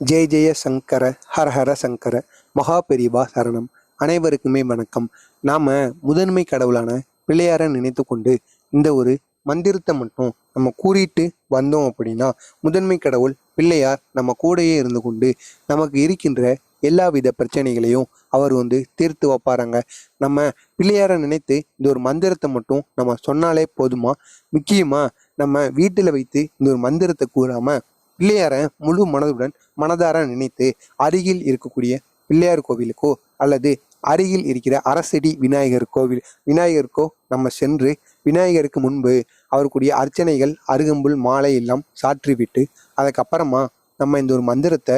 ஜெய ஜெய சங்கர ஹர ஹர சங்கர மகா பெரிவா சரணம். அனைவருக்குமே வணக்கம். நாம் முதன்மை கடவுளான பிள்ளையாரை நினைத்து கொண்டு இந்த ஒரு மந்திரத்தை மட்டும் நம்ம கூறிட்டு வந்தோம் அப்படின்னா முதன்மை கடவுள் பிள்ளையார் நம்ம கூடயே இருந்து கொண்டு நமக்கு இருக்கின்ற எல்லா வித பிரச்சனைகளையும் அவர் வந்து தீர்த்து வைப்பாராங்க. நம்ம பிள்ளையாரை நினைத்து இந்த ஒரு மந்திரத்தை மட்டும் நம்ம சொன்னாலே போதுமா? முக்கியமாக நம்ம வீட்டில் வைத்து இந்த ஒரு மந்திரத்தை கூறாமல் பிள்ளையாரை முழு மனதுடன் மனதார நினைத்து அருகில் இருக்கக்கூடிய பிள்ளையார் கோவிலுக்கோ அல்லது அருகில் இருக்கிற அரசடி விநாயகர் கோவில் விநாயகருக்கோ நம்ம சென்று விநாயகருக்கு முன்பு அவருக்குரிய அர்ச்சனைகள் அருகம்புல் மாலை எல்லாம் சாற்றிவிட்டு அதுக்கப்புறமா நம்ம இந்த ஒரு மந்திரத்தை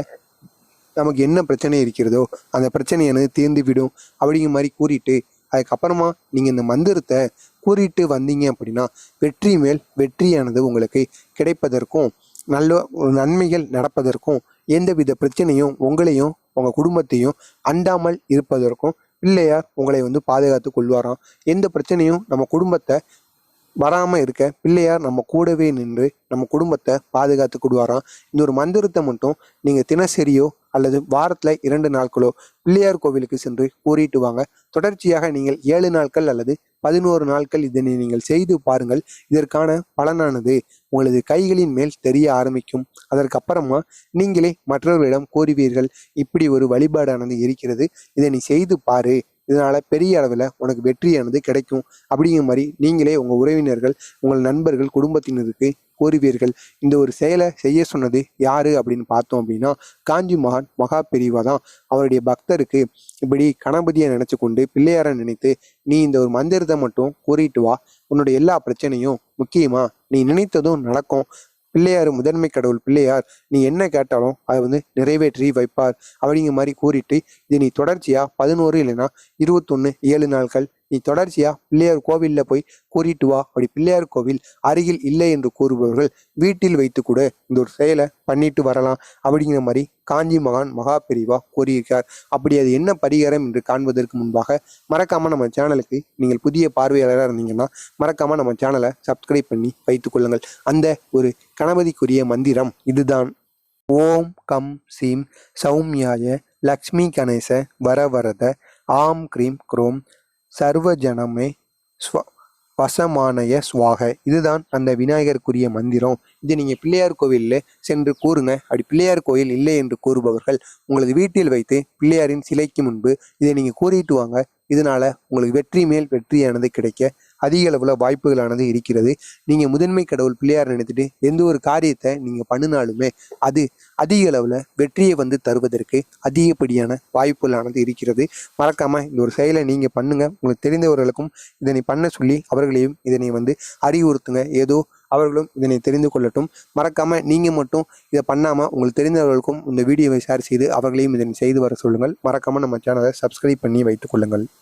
நமக்கு என்ன பிரச்சனை இருக்கிறதோ அந்த பிரச்சனையானது தீர்ந்து விடும் அப்படிங்கிற மாதிரி கூறிட்டு அதுக்கப்புறமா நீங்கள் இந்த மந்திரத்தை கூறிட்டு வந்தீங்க அப்படின்னா வெற்றி மேல் வெற்றியானது உங்களுக்கு கிடைப்பதற்கும் நல்ல ஒரு நன்மைகள் நடப்பதற்கும் எந்தவித பிரச்சனையும் உங்களையும் உங்கள் குடும்பத்தையும் அண்டாமல் இருப்பதற்கும் பிள்ளையார் உங்களை வந்து பாதுகாத்து கொள்வாராம். எந்த பிரச்சனையும் நம்ம குடும்பத்தை வராமல் இருக்க பிள்ளையார் நம்ம கூடவே நின்று நம்ம குடும்பத்தை பாதுகாத்து கொடுவாராம் இந்த ஒரு மந்திரத்தை மட்டும் நீங்கள் தினசரியோ அல்லது வாரத்தில் இரண்டு நாட்களோ பிள்ளையார் கோவிலுக்கு சென்று கூறிட்டு வாங்க. தொடர்ச்சியாக நீங்கள் ஏழு நாட்கள் அல்லது பதினோரு நாட்கள் இதனை நீங்கள் செய்து பாருங்கள். இதற்கான பலனானது உங்களது கைகளின் மேல் தெரிய ஆரம்பிக்கும். அதற்கப்புறமா நீங்களே மற்றவர்களிடம் கூறுவீர்கள். இப்படி ஒரு வழிபாடானது இருக்கிறது. இதை நீ செய்து பாரு. இதனால பெரிய அளவில் உனக்கு வெற்றியானது கிடைக்கும். அப்படிங்கிற மாதிரி நீங்களே உங்கள் உறவினர்கள் உங்கள் நண்பர்கள் குடும்பத்தினருக்கு கூறுவீர்கள். இந்த ஒரு செயலை செய்ய சொன்னது யாரு அப்படின்னு பார்த்தோம் அப்படின்னா காஞ்சி மகான் மகா பெரியவா தான். அவருடைய பக்தருக்கு இப்படி கணபதியை நினைச்சு கொண்டு பிள்ளையாரை நினைத்து நீ இந்த ஒரு மந்திரத்தை மட்டும் கூறிட்டு வா. உன்னுடைய எல்லா பிரச்சனையும் முக்கியமா நீ நினைத்ததும் நடக்கும். பிள்ளையார் முதன்மை கடவுள் பிள்ளையார் நீ என்ன கேட்டாலும் அதை வந்து நிறைவேற்றி வைப்பார் அப்படிங்கிற மாதிரி கூறிட்டு இது நீ தொடர்ச்சியாக பதினோரு இல்லைன்னா இருபத்தொன்னு ஏழு நாட்கள் நீ தொடர்ச்சியா பிள்ளையார் கோவிலில் போய் கூறிட்டு வா. அப்படி பிள்ளையார் கோவில் அருகில் இல்லை என்று கூறுபவர்கள் வீட்டில் வைத்து கூட இந்த ஒரு செயலை பண்ணிட்டு வரலாம் அப்படிங்கிற மாதிரி காஞ்சி மகான் மகா பெரிவா கூறியிருக்கார். அப்படி அது என்ன பரிகாரம் என்று காண்பதற்கு முன்பாக மறக்காம நம்ம சேனலுக்கு நீங்கள் புதிய பார்வையாளராக இருந்தீங்கன்னா மறக்காம நம்ம சேனலை சப்ஸ்கிரைப் பண்ணி வைத்துக் கொள்ளுங்கள். அந்த ஒரு கணபதிக்குரிய மந்திரம் இதுதான். ஓம் கம் சீம் சௌமியாய லக்ஷ்மி கணேச வரவரத ஆம் க்ரீம் குரோம் சர்வஜனமே ஸ்வ வசமானய சுவாக. இதுதான் அந்த விநாயகருக்குரிய மந்திரம். இது நீங்கள் பிள்ளையார் கோவிலில் சென்று கூறுங்க. அப்படி பிள்ளையார் கோயில் இல்லை என்று கூறுபவர்கள் உங்களது வீட்டில் வைத்து பிள்ளையாரின் சிலைக்கு முன்பு இதை நீங்கள் கூறிட்டு வாங்க. இதனால உங்களுக்கு வெற்றி மேல் வெற்றியானது கிடைக்க அதிக அளவில் வாய்ப்புகளானது இருக்கிறது. நீங்கள் முதன்மை கடவுள் பிள்ளையார் நினைத்துட்டு எந்த ஒரு காரியத்தை நீங்கள் பண்ணினாலுமே அது அதிக அளவில் வெற்றியை வந்து தருவதற்கு அதிகப்படியான வாய்ப்புகளானது இருக்கிறது. மறக்காமல் இந்த ஒரு செயலை நீங்கள் பண்ணுங்கள் உங்களுக்கு தெரிந்தவர்களுக்கும் இதனை பண்ண சொல்லி அவர்களையும் இதனை வந்து அறிவுறுத்துங்க. ஏதோ அவர்களும் இதனை தெரிந்து கொள்ளட்டும். மறக்காமல் நீங்கள் மட்டும் இதை பண்ணாமல் உங்களுக்கு தெரிந்தவர்களுக்கும் இந்த வீடியோவை ஷேர் செய்து அவர்களையும் இதனை செய்து வர சொல்லுங்கள். மறக்காமல் நம்ம சேனலை சப்ஸ்கிரைப் பண்ணி வைத்துக் கொள்ளுங்கள்.